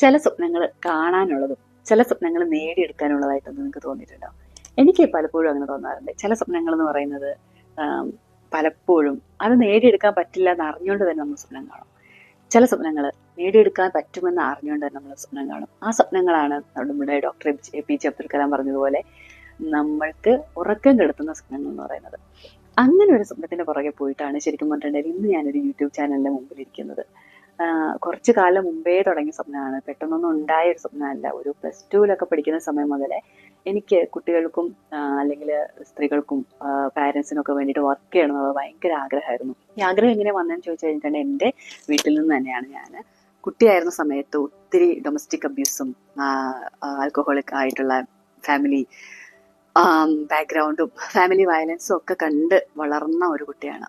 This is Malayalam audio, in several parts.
ചില സ്വപ്നങ്ങൾ കാണാനുള്ളതും ചില സ്വപ്നങ്ങൾ നേടിയെടുക്കാനുള്ളതായിട്ടൊന്നും നിങ്ങൾക്ക് തോന്നിയിട്ടുണ്ടോ? എനിക്ക് പലപ്പോഴും അങ്ങനെ തോന്നാറുണ്ട്. ചില സ്വപ്നങ്ങൾ എന്ന് പറയുന്നത് പലപ്പോഴും അത് നേടിയെടുക്കാൻ പറ്റില്ല എന്ന് അറിഞ്ഞുകൊണ്ട് തന്നെ നമ്മൾ സ്വപ്നം കാണും. ചില സ്വപ്നങ്ങൾ നേടിയെടുക്കാൻ പറ്റുമെന്ന് അറിഞ്ഞുകൊണ്ട് തന്നെ നമ്മൾ സ്വപ്നം കാണും. ആ സ്വപ്നങ്ങളാണ് നമ്മുടെ doctor A P J Abdul Kalam പറഞ്ഞതുപോലെ നമ്മൾക്ക് ഉറക്കം കെടുത്തുന്ന സ്വപ്നങ്ങൾ എന്ന് പറയുന്നത്. അങ്ങനെ ഒരു സ്വപ്നത്തിന്റെ പുറകെ പോയിട്ടാണ് ശരിക്കും പറഞ്ഞിട്ടുണ്ടെങ്കിൽ ഇന്ന് ഞാനൊരു യൂട്യൂബ് ചാനലിന്റെ മുമ്പിൽ ഇരിക്കുന്നത്. കുറച്ച് കാലം മുമ്പേ തുടങ്ങിയ സ്വപ്നമാണ്. പെട്ടെന്നൊന്നും ഉണ്ടായ ഒരു സ്വപ്നമല്ല. ഒരു പ്ലസ് ടുവിലൊക്കെ പഠിക്കുന്ന സമയം മുതലേ എനിക്ക് കുട്ടികൾക്കും അല്ലെങ്കിൽ സ്ത്രീകൾക്കും പാരൻസിനും ഒക്കെ വേണ്ടിയിട്ട് വർക്ക് ചെയ്യണം എന്നുള്ളത് ഭയങ്കര ആഗ്രഹമായിരുന്നു. ഈ ആഗ്രഹം എങ്ങനെ വന്നതെന്ന് ചോദിച്ചു കഴിഞ്ഞിട്ടുണ്ടെങ്കിൽ എന്റെ വീട്ടിൽ നിന്ന് തന്നെയാണ് ഞാൻ കുട്ടിയായിരുന്ന സമയത്ത് ഒത്തിരി ഡൊമസ്റ്റിക് അബ്യൂസും ആൽക്കഹോളിക് ആയിട്ടുള്ള ഫാമിലി ബാക്ക്ഗ്രൗണ്ടും ഫാമിലി വയലൻസും ഒക്കെ കണ്ട് വളർന്ന ഒരു കുട്ടിയാണ്.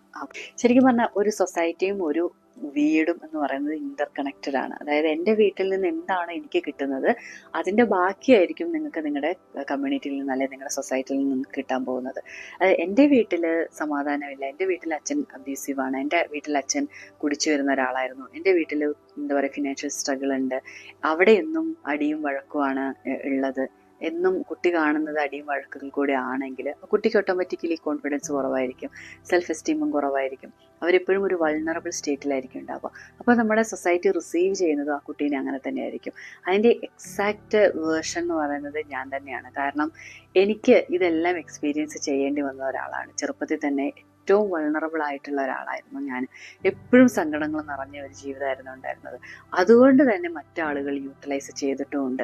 ശരിക്കും പറഞ്ഞാൽ ഒരു സൊസൈറ്റിയും ഒരു വീടും എന്ന് പറയുന്നത് ഇന്റർ കണക്റ്റഡ് ആണ്. അതായത് എന്റെ വീട്ടിൽ നിന്ന് എന്താണ് എനിക്ക് കിട്ടുന്നത് അതിന്റെ ബാക്കിയായിരിക്കും നിങ്ങൾക്ക് നിങ്ങളുടെ കമ്മ്യൂണിറ്റിയിൽ നിന്ന് അല്ലെങ്കിൽ നിങ്ങളുടെ സൊസൈറ്റിയിൽ നിന്ന് കിട്ടാൻ പോകുന്നത്. എന്റെ വീട്ടിൽ സമാധാനമില്ല. എന്റെ വീട്ടിൽ അച്ഛൻ അബ്യൂസീവ് ആണ്. എന്റെ വീട്ടിൽ അച്ഛൻ കുടിച്ചു വരുന്ന ഒരാളായിരുന്നു. എന്റെ വീട്ടിൽ എന്താ പറയുക ഫിനാൻഷ്യൽ സ്ട്രഗിൾ ഉണ്ട്. അവിടെ എന്നും അടിയും വഴക്കുമാണ് ഉള്ളത്. എന്നും കുട്ടി കാണുന്നത് അടിയും വഴക്കും കൂടെ ആണെങ്കിൽ കുട്ടിക്ക് ഓട്ടോമാറ്റിക്കലി കോൺഫിഡൻസ് കുറവായിരിക്കും സെൽഫ് എസ്റ്റീമും കുറവായിരിക്കും. അവരെപ്പോഴും ഒരു വൾണറബിൾ സ്റ്റേറ്റിലായിരിക്കും ഉണ്ടാവുക. അപ്പോൾ നമ്മുടെ സൊസൈറ്റി റിസീവ് ചെയ്യുന്നത് ആ കുട്ടീനെ അങ്ങനെ തന്നെയായിരിക്കും. അതിന്റെ എക്സാക്റ്റ് വേർഷൻ എന്ന് പറയുന്നത് ഞാൻ തന്നെയാണ്. കാരണം എനിക്ക് ഇതെല്ലാം എക്സ്പീരിയൻസ് ചെയ്യേണ്ടി വന്ന ഒരാളാണ്. ചെറുപ്പത്തിൽ തന്നെ ഏറ്റവും വൾണറബിൾ ആയിട്ടുള്ള ഒരാളായിരുന്നു ഞാൻ. എപ്പോഴും സങ്കടങ്ങൾ നിറഞ്ഞ ഒരു ജീവിതമായിരുന്നു ഉണ്ടായിരുന്നത്. അതുകൊണ്ട് തന്നെ മറ്റാളുകൾ യൂട്ടിലൈസ് ചെയ്തിട്ടുമുണ്ട്.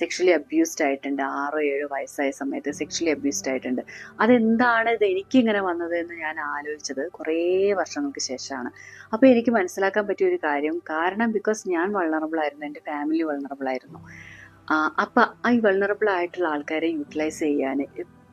സെക്ഷലി അബ്യൂസ്ഡ് ആയിട്ടുണ്ട്. ആറോ ഏഴോ വയസ്സായ സമയത്ത് സെക്ഷലി അബ്യൂസ്ഡ് ആയിട്ടുണ്ട്. അതെന്താണ് ഇത് എനിക്കിങ്ങനെ വന്നത് എന്ന് ഞാൻ ആലോചിച്ചത് കുറേ വർഷങ്ങൾക്ക് ശേഷമാണ്. അപ്പോൾ എനിക്ക് മനസ്സിലാക്കാൻ പറ്റിയ ഒരു കാര്യം കാരണം ബിക്കോസ് ഞാൻ വൾണറബിൾ ആയിരുന്നു എന്റെ ഫാമിലി വൾണറബിൾ ആയിരുന്നു. അപ്പം ഈ വൾണറബിൾ ആയിട്ടുള്ള ആൾക്കാരെ യൂട്ടിലൈസ് ചെയ്യാൻ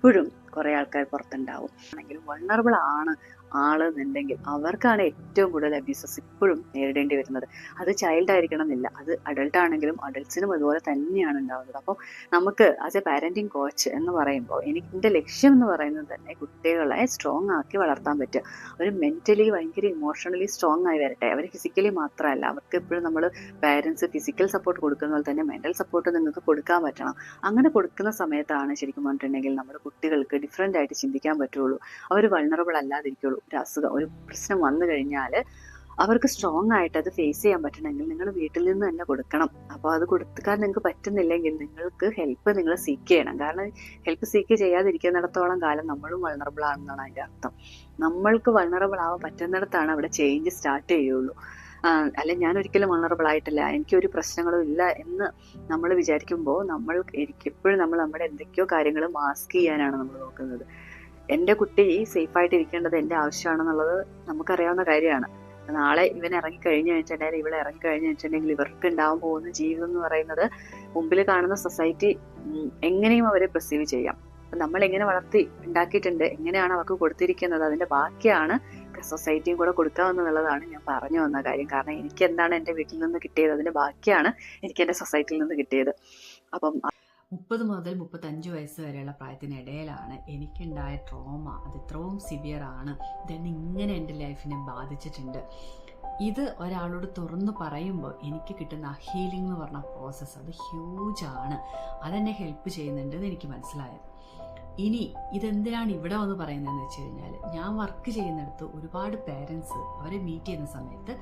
എപ്പോഴും കുറേ ആൾക്കാർ പുറത്തുണ്ടാവും. ആണെങ്കിൽ വൾണറബിൾ ആണ്. ആൾ എന്നുണ്ടെങ്കിൽ അവർക്കാണ് ഏറ്റവും കൂടുതൽ അബ്യൂസസ് ഇപ്പോഴും നേരിടേണ്ടി വരുന്നത്. അത് ചൈൽഡ് ആയിരിക്കണം എന്നില്ല അത് അഡൾട്ട് ആണെങ്കിലും അഡൾട്ട്സിനും അതുപോലെ തന്നെയാണ് ഉണ്ടാവുന്നത്. അപ്പോൾ നമുക്ക് ആസ് എ പാരന്റിങ് കോച്ച് എന്ന് പറയുമ്പോൾ എനിക്ക് എന്റെ ലക്ഷ്യം എന്ന് പറയുന്നത് തന്നെ കുട്ടികളെ സ്ട്രോങ് ആക്കി വളർത്താൻ പറ്റുക. അവർ മെന്റലി ഭയങ്കര ഇമോഷണലി സ്ട്രോങ് ആയി വരട്ടെ. അവർ ഫിസിക്കലി മാത്രമല്ല. അവർക്ക് എപ്പോഴും നമ്മൾ പാരൻസ് ഫിസിക്കൽ സപ്പോർട്ട് കൊടുക്കുന്ന പോലെ തന്നെ മെന്റൽ സപ്പോർട്ട് നിങ്ങൾക്ക് കൊടുക്കാൻ പറ്റണം. അങ്ങനെ കൊടുക്കുന്ന സമയത്താണ് ശരിക്കും പറഞ്ഞിട്ടുണ്ടെങ്കിൽ നമ്മുടെ കുട്ടികൾക്ക് ഡിഫറെന്റ് ആയിട്ട് ചിന്തിക്കാൻ പറ്റുള്ളൂ. അവർ വൾണറബിൾ അല്ലാതിരിക്കുള്ളൂ. ഒരു അസുഖം ഒരു പ്രശ്നം വന്നു കഴിഞ്ഞാൽ അവർക്ക് സ്ട്രോങ് ആയിട്ട് അത് ഫേസ് ചെയ്യാൻ പറ്റണമെങ്കിൽ നിങ്ങൾ വീട്ടിൽ നിന്ന് തന്നെ കൊടുക്കണം. അപ്പോൾ അത് കൊടുക്കാൻ നിങ്ങൾക്ക് പറ്റുന്നില്ലെങ്കിൽ നിങ്ങൾക്ക് ഹെൽപ്പ് നിങ്ങൾ സീക്ക് ചെയ്യണം. കാരണം ഹെൽപ്പ് സീക്ക് ചെയ്യാതിരിക്കുന്നിടത്തോളം കാലം നമ്മളും വൾണറബിൾ ആണെന്നാണ് അതിന്റെ അർത്ഥം. നമ്മൾക്ക് വൾണറബിൾ ആവാൻ പറ്റുന്നിടത്താണ് അവിടെ ചേഞ്ച് സ്റ്റാർട്ട് ചെയ്യുള്ളൂ. അല്ല ഞാൻ ഒരിക്കലും വൾണറബിൾ ആയിട്ടില്ല. എനിക്കൊരു പ്രശ്നങ്ങളും ഇല്ല എന്ന് നമ്മൾ വിചാരിക്കുമ്പോൾ നമ്മൾ എനിക്ക് എപ്പോഴും നമ്മൾ നമ്മുടെ എന്തൊക്കെയോ കാര്യങ്ങൾ മാസ്ക് ചെയ്യാനാണ് നമ്മൾ നോക്കുന്നത്. എന്റെ കുട്ടി സേഫ് ആയിട്ട് ഇരിക്കേണ്ടത് എന്റെ ആവശ്യമാണെന്നുള്ളത് നമുക്കറിയാവുന്ന കാര്യമാണ്. നാളെ ഇവൻ ഇറങ്ങി കഴിഞ്ഞു വെച്ചിട്ടുണ്ടെങ്കിൽ ഇവിടെ ഇറങ്ങി കഴിഞ്ഞു വെച്ചിട്ടുണ്ടെങ്കിൽ ഇവർക്ക് ഉണ്ടാവാൻ പോകുന്ന ജീവിതം എന്ന് പറയുന്നത് മുമ്പിൽ കാണുന്ന സൊസൈറ്റി എങ്ങനെയും അവരെ പ്രസീവ് ചെയ്യാം. അപ്പം നമ്മൾ എങ്ങനെ വളർത്തി ഉണ്ടാക്കിയിട്ടുണ്ട് എങ്ങനെയാണ് അവർക്ക് കൊടുത്തിരിക്കുന്നത് അതിന്റെ ബാക്കിയാണ് സൊസൈറ്റിയും കൂടെ കൊടുക്കാവുന്നതുള്ളതാണ് ഞാൻ പറഞ്ഞു വന്ന കാര്യം. കാരണം എനിക്ക് എന്താണ് എന്റെ വീട്ടിൽ നിന്ന് കിട്ടിയത് അതിന്റെ ബാക്കിയാണ് എനിക്ക് എന്റെ സൊസൈറ്റിയിൽ നിന്ന് കിട്ടിയത്. അപ്പം മുപ്പത് മുതൽ മുപ്പത്തഞ്ച് വയസ്സ് വരെയുള്ള പ്രായത്തിനിടയിലാണ് എനിക്കുണ്ടായ ട്രോമ അത് ഇത്രയും സിവിയർ ആണ്. ദെൻ ഇങ്ങനെ എന്റെ ലൈഫിനെ ബാധിച്ചിട്ടുണ്ട്. ഇത് ഒരാളോട് തുറന്നു പറയുമ്പോൾ എനിക്ക് കിട്ടുന്ന ആ ഹീലിംഗ് എന്ന് പറഞ്ഞ പ്രോസസ്സ് അത് ഹ്യൂജ് ആണ്. അതെന്നെ ഹെൽപ്പ് ചെയ്യുന്നുണ്ട് എന്ന് എനിക്ക് മനസ്സിലായത്. ഇനി ഇതെന്തിനാണ് ഇവിടെ വന്ന് പറയുന്നതെന്ന് വെച്ച് കഴിഞ്ഞാൽ ഞാൻ വർക്ക് ചെയ്യുന്നിടത്ത് ഒരുപാട് പേരൻസ് അവരെ മീറ്റ് ചെയ്യുന്ന സമയത്ത്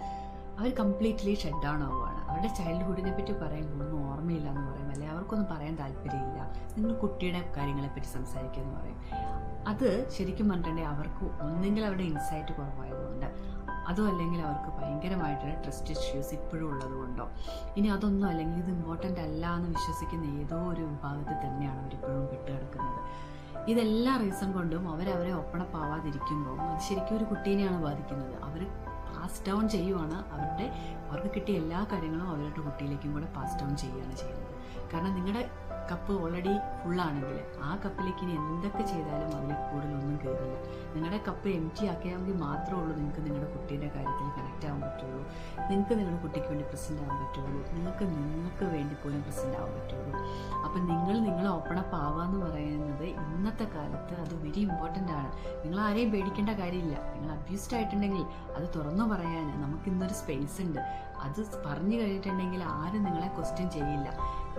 അവർ കംപ്ലീറ്റ്ലി ഷെഡ് ഡൗൺ ആവുകയാണ് അവരുടെ ചൈൽഡ്ഹുഡിനെ പറ്റി പറയുമ്പോൾ ഒന്നും ഓർമ്മയില്ല എന്ന് പറയും. അല്ലെങ്കിൽ അവർക്കൊന്നും പറയാൻ താല്പര്യമില്ല. നിങ്ങൾ കുട്ടിയുടെ കാര്യങ്ങളെപ്പറ്റി സംസാരിക്കുക എന്ന് പറയും. അത് ശരിക്കും പറഞ്ഞിട്ടുണ്ടെങ്കിൽ അവർക്ക് ഒന്നെങ്കിൽ അവരുടെ ഇൻസൈറ്റ് കുറവായതുകൊണ്ട് അതോ അല്ലെങ്കിൽ അവർക്ക് ഭയങ്കരമായിട്ടുള്ള ട്രസ്റ്റ് ഇഷ്യൂസ് ഇപ്പോഴും ഉള്ളതുകൊണ്ടോ. ഇനി അതൊന്നും അല്ലെങ്കിൽ ഇത് ഇമ്പോർട്ടന്റ് അല്ല എന്ന് വിശ്വസിക്കുന്ന ഏതോ ഒരു വിഭാഗത്തിൽ തന്നെയാണ് അവരിപ്പോഴും പെട്ടുകിടക്കുന്നത്. ഇതെല്ലാ റീസൺ കൊണ്ടും അവരവരെ ഒപ്പണപ്പ് ആവാതിരിക്കുമ്പോൾ അത് ശരിക്കും ഒരു കുട്ടീനെയാണ് ബാധിക്കുന്നത്. അവർ പാസ് ഡൗൺ ചെയ്യുവാണ്. അവരുടെ അവർക്ക് കിട്ടിയ എല്ലാ കാര്യങ്ങളും അവരുടെ കുട്ടിയിലേക്കും കൂടെ പാസ് ഡൗൺ ചെയ്യുകയാണ് ചെയ്യുന്നത്. കാരണം നിങ്ങളുടെ കപ്പ് ഓൾറെഡി ഫുള്ളാണെങ്കിൽ ആ കപ്പിലേക്ക് ഇനി എന്തൊക്കെ ചെയ്താലും അതിൽ കൂടുതലൊന്നും കയറില്ല നിങ്ങളുടെ കപ്പ് എം ടി ആക്കിയാമെങ്കിൽ മാത്രമേ ഉള്ളൂ നിങ്ങൾക്ക് നിങ്ങളുടെ കുട്ടീന്റെ കാര്യത്തിൽ കണക്റ്റ് ആവാൻ പറ്റുള്ളൂ. നിങ്ങൾക്ക് നിങ്ങളുടെ കുട്ടിക്ക് വേണ്ടി പ്രസന്റ് ആവാൻ പറ്റുള്ളൂ. നിങ്ങൾക്ക് നിങ്ങൾക്ക് വേണ്ടി പോലും പ്രസന്റ് ആവാൻ പറ്റുള്ളൂ. അപ്പം നിങ്ങൾ നിങ്ങളെ ഓപ്പൺ അപ്പ് ആവാന്ന് പറയുന്നത് ഇന്നത്തെ കാലത്ത് അത് വെരി ഇമ്പോർട്ടന്റ് ആണ്. നിങ്ങൾ ആരെയും പേടിക്കേണ്ട കാര്യമില്ല. നിങ്ങൾ അബ്യൂസ്ഡ് ആയിട്ടുണ്ടെങ്കിൽ അത് തുറന്നു പറയാൻ നമുക്ക് ഇന്നൊരു സ്പേസ് ഉണ്ട്. അത് പറഞ്ഞു കഴിഞ്ഞിട്ടുണ്ടെങ്കിൽ ആരും നിങ്ങളെ ക്വസ്റ്റ്യൻ ചെയ്യില്ല.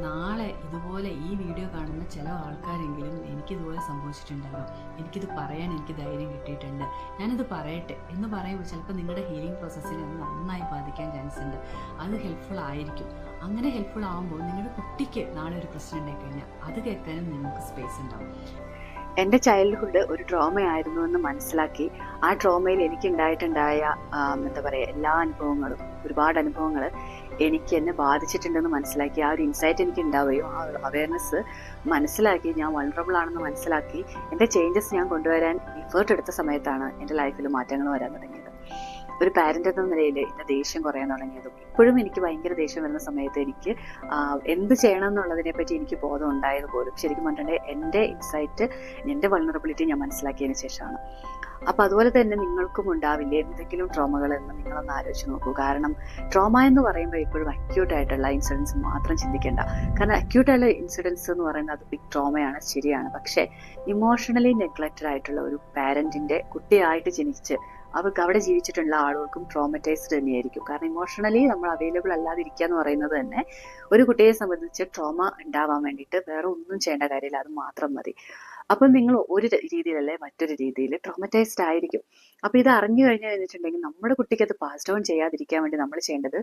നാളെ ഇതുപോലെ ഈ വീഡിയോ കാണുന്ന ചില ആൾക്കാരെങ്കിലും എനിക്കിതുപോലെ സംഭവിച്ചിട്ടുണ്ടല്ലോ എനിക്കിത് പറയാൻ എനിക്ക് ധൈര്യം കിട്ടിയിട്ടുണ്ട്. ഞാനിത് പറയട്ടെ എന്ന് പറയുമ്പോൾ ചിലപ്പോൾ നിങ്ങളുടെ ഹീലിംഗ് പ്രോസസ്സിനെ അത് നന്നായി ബാധിക്കാൻ ചാൻസ് ഉണ്ട്. അത് ഹെൽപ്ഫുൾ ആയിരിക്കും. അങ്ങനെ ഹെൽപ്ഫുൾ ആകുമ്പോൾ നിങ്ങളുടെ കുട്ടിക്ക് നാളെ ഒരു പ്രശ്നം ഉണ്ടായി കഴിഞ്ഞാൽ അത് കേൾക്കാനും നിങ്ങൾക്ക് സ്പേസ് ഉണ്ടാവും. എന്റെ ചൈൽഡ്ഹുഡ് ഒരു ട്രോമ ആയിരുന്നു എന്ന് മനസ്സിലാക്കി. ആ ഡ്രോമയിൽ എനിക്കുണ്ടായിട്ടുണ്ടായ എന്താ പറയുക എല്ലാ അനുഭവങ്ങളും ഒരുപാട് അനുഭവങ്ങൾ എനിക്ക് എന്നെ ബാധിച്ചിട്ടുണ്ടെന്ന് മനസ്സിലാക്കി. ആ ഒരു ഇൻസൈറ്റ് എനിക്ക് ഉണ്ടാവുകയും ആ ഒരു അവയർനെസ് മനസ്സിലാക്കി ഞാൻ വൾണറബിൾ ആണെന്ന് മനസ്സിലാക്കി. എന്റെ ചേഞ്ചസ് ഞാൻ കൊണ്ടുവരാൻ എഫേർട്ട് എടുത്ത സമയത്താണ് എന്റെ ലൈഫിൽ മാറ്റങ്ങൾ വരാൻ തുടങ്ങിയത്. ഒരു പാരന്റ് എന്ന നിലയിൽ എന്റെ ദേഷ്യം കുറയാൻ തുടങ്ങിയതും ഇപ്പോഴും എനിക്ക് ഭയങ്കര ദേഷ്യം വരുന്ന സമയത്ത് എനിക്ക് എന്ത് ചെയ്യണം എന്നുള്ളതിനെ പറ്റി എനിക്ക് ബോധം ഉണ്ടായത് പോലും ശരിക്കും പറഞ്ഞിട്ടുണ്ടെങ്കിൽ എന്റെ ഇൻസൈറ്റ് എന്റെ വൾണറബിലിറ്റി ഞാൻ മനസ്സിലാക്കിയതിന് ശേഷമാണ്. അപ്പൊ അതുപോലെ തന്നെ നിങ്ങൾക്കും ഉണ്ടാവില്ല എന്തെങ്കിലും ട്രോമകൾ എന്ന് നിങ്ങളൊന്ന് ആലോചിച്ച് നോക്കൂ. കാരണം ട്രോമ എന്ന് പറയുമ്പോൾ ഇപ്പോഴും അക്യൂട്ട് ആയിട്ടുള്ള ഇൻസിഡൻസ് മാത്രം ചിന്തിക്കേണ്ട. കാരണം അക്യൂട്ട് ആയിട്ടുള്ള ഇൻസിഡൻസ് എന്ന് പറയുന്നത് അത് ബിഗ് ട്രോമയാണ് ശരിയാണ്. പക്ഷേ ഇമോഷണലി നെഗ്ലക്റ്റഡ് ആയിട്ടുള്ള ഒരു പാരന്റിന്റെ കുട്ടിയായിട്ട് ജനിച്ച് അവർക്ക് അവിടെ ജീവിച്ചിട്ടുള്ള ആളുകൾക്കും ട്രോമറ്റൈസ്ഡ് തന്നെയായിരിക്കും. കാരണം ഇമോഷണലി നമ്മൾ അവൈലബിൾ അല്ലാതിരിക്കുക എന്ന് പറയുന്നത് തന്നെ ഒരു കുട്ടിയെ സംബന്ധിച്ച് ട്രോമ ഉണ്ടാവാൻ വേണ്ടിയിട്ട് വേറെ ഒന്നും ചെയ്യേണ്ട കാര്യമില്ല. അത് മാത്രം മതി. അപ്പം നിങ്ങൾ ഒരു രീതിയിലല്ലേ മറ്റൊരു രീതിയിൽ ട്രോമറ്റൈസ്ഡ് ആയിരിക്കും. അപ്പൊ ഇത് അറിഞ്ഞു കഴിഞ്ഞാൽ വെച്ചിട്ടുണ്ടെങ്കിൽ നമ്മുടെ കുട്ടിക്ക് അത് പാസ് ഡൗൺ ചെയ്യാതിരിക്കാൻ വേണ്ടി നമ്മൾ ചെയ്യേണ്ടത്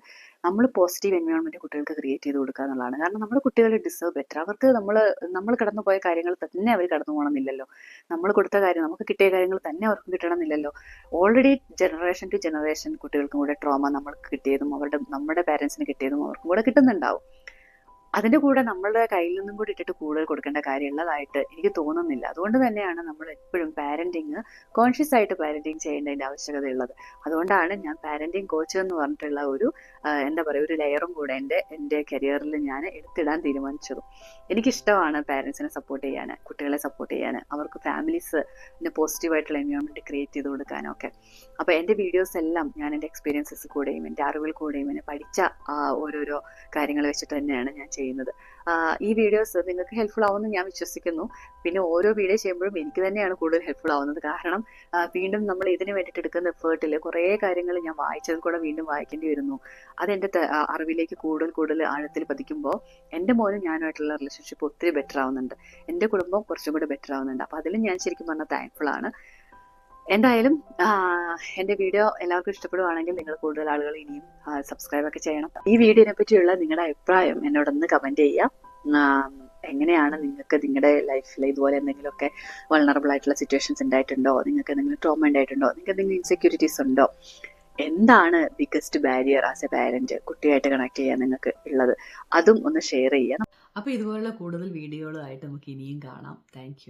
നമ്മൾ പോസിറ്റീവ് എൻവയോൺമെന്റ് കുട്ടികൾക്ക് ക്രിയേറ്റ് ചെയ്ത് കൊടുക്കുക എന്നുള്ളതാണ്. കാരണം നമ്മുടെ കുട്ടികൾ ഡിസേർവ് ബെറ്റർ അവർക്ക് നമ്മൾ നമ്മൾ കടന്നു പോയ കാര്യങ്ങൾ തന്നെ അവർ കടന്നു പോകണമെന്നില്ലല്ലോ. നമ്മൾ കൊടുത്ത കാര്യം നമുക്ക് കിട്ടിയ കാര്യങ്ങൾ തന്നെ അവർക്ക് കിട്ടണമെന്നില്ലല്ലോ. ഓൾറെഡി ജനറേഷൻ ടു ജനറേഷൻ കുട്ടികൾക്കും കൂടെ ട്രോമ നമ്മൾക്ക് കിട്ടിയതും അവരുടെ നമ്മുടെ പാരൻസിന് കിട്ടിയതും അവർക്കും കൂടെ കിട്ടുന്നുണ്ടാവും. അതിന്റെ കൂടെ നമ്മളുടെ കയ്യിൽ നിന്നും കൂടി ഇട്ടിട്ട് കൂടുതൽ കൊടുക്കേണ്ട കാര്യമുള്ളതായിട്ട് എനിക്ക് തോന്നുന്നില്ല. അതുകൊണ്ട് തന്നെയാണ് നമ്മൾ എപ്പോഴും പാരന്റിങ് കോൺഷ്യസ് ആയിട്ട് പാരന്റിങ് ചെയ്യേണ്ടതിന്റെ ആവശ്യകതയുള്ളത്. അതുകൊണ്ടാണ് ഞാൻ പാരന്റിങ് കോച്ച് എന്ന് പറഞ്ഞിട്ടുള്ള ഒരു എന്താ പറയുക ഒരു ലെയറും കൂടെ എന്റെ എന്റെ കരിയറിൽ ഞാൻ എടുത്തിടാൻ തീരുമാനിച്ചതും. എനിക്കിഷ്ടമാണ് പാരൻസിനെ സപ്പോർട്ട് ചെയ്യാൻ കുട്ടികളെ സപ്പോർട്ട് ചെയ്യാൻ അവർക്ക് ഫാമിലീസ് പോസിറ്റീവായിട്ടുള്ള എൻവയോൺമെന്റ് ക്രിയേറ്റ് ചെയ്ത് കൊടുക്കാനൊക്കെ അപ്പോൾ എന്റെ വീഡിയോസ് എല്ലാം ഞാൻ എന്റെ എക്സ്പീരിയൻസസ് കൂടെയും എന്റെ അറിവുകൾ കൂടെയും എന്നെ പഠിച്ച ഓരോരോ കാര്യങ്ങൾ വെച്ചിട്ട് തന്നെയാണ് ഞാൻ ചെയ്യുന്നത്. ഈ വീഡിയോസ് നിങ്ങൾക്ക് ഹെൽപ്ഫുൾ ആവുമെന്ന് ഞാൻ വിശ്വസിക്കുന്നു. പിന്നെ ഓരോ വീഡിയോ ചെയ്യുമ്പോഴും എനിക്ക് തന്നെയാണ് കൂടുതൽ ഹെൽപ്ഫുൾ ആവുന്നത്. കാരണം വീണ്ടും നമ്മൾ ഇതിന് വേണ്ടിയിട്ട് എടുക്കുന്ന എഫേർട്ടിൽ കുറേ കാര്യങ്ങൾ ഞാൻ വായിച്ചതും കൂടെ വീണ്ടും വായിക്കേണ്ടി വരുന്നു. അതെന്റെ അറിവിലേക്ക് കൂടുതൽ കൂടുതൽ ആഴത്തിൽ പതിക്കുമ്പോൾ എന്റെ മോനും ഞാനുമായിട്ടുള്ള റിലേഷൻഷിപ്പ് ഒത്തിരി ബെറ്റർ ആവുന്നുണ്ട്. എന്റെ കുടുംബം കുറച്ചും കൂടി ബെറ്റർ ആവുന്നുണ്ട്. അപ്പോൾ അതിലും ഞാൻ ശരിക്കും പറഞ്ഞാൽ താങ്ക്ഫുൾ ആണ്. എന്തായാലും എന്റെ വീഡിയോ എല്ലാവർക്കും ഇഷ്ടപ്പെടുവാണെങ്കിൽ നിങ്ങൾ കൂടുതൽ ആളുകൾ ഇനിയും സബ്സ്ക്രൈബ് ഒക്കെ ചെയ്യണം. ഈ വീഡിയോനെ പറ്റിയുള്ള നിങ്ങളുടെ അഭിപ്രായം എന്നോടൊന്ന് കമന്റ് ചെയ്യാം എങ്ങനെയാണ് നിങ്ങൾക്ക് നിങ്ങളുടെ ലൈഫിൽ ഇതുപോലെ എന്തെങ്കിലുമൊക്കെ വൾണറബിൾ ആയിട്ടുള്ള സിറ്റുവേഷൻസ് ഉണ്ടായിട്ടുണ്ടോ? നിങ്ങൾക്ക് എന്തെങ്കിലും ട്രോമ ഉണ്ടായിട്ടുണ്ടോ? നിങ്ങൾക്ക് എന്തെങ്കിലും ഇൻസെക്യൂരിറ്റീസ് ഉണ്ടോ? എന്താണ് biggest barrier as a parent കുട്ടിയായിട്ട് കണക്ട് ചെയ്യാൻ നിങ്ങൾക്ക് ഉള്ളത്? അതും ഒന്ന് ഷെയർ ചെയ്യാം അപ്പോൾ ഇതുപോലുള്ള കൂടുതൽ വീഡിയോകളായിട്ട് നമുക്ക് ഇനിയും കാണാം. താങ്ക്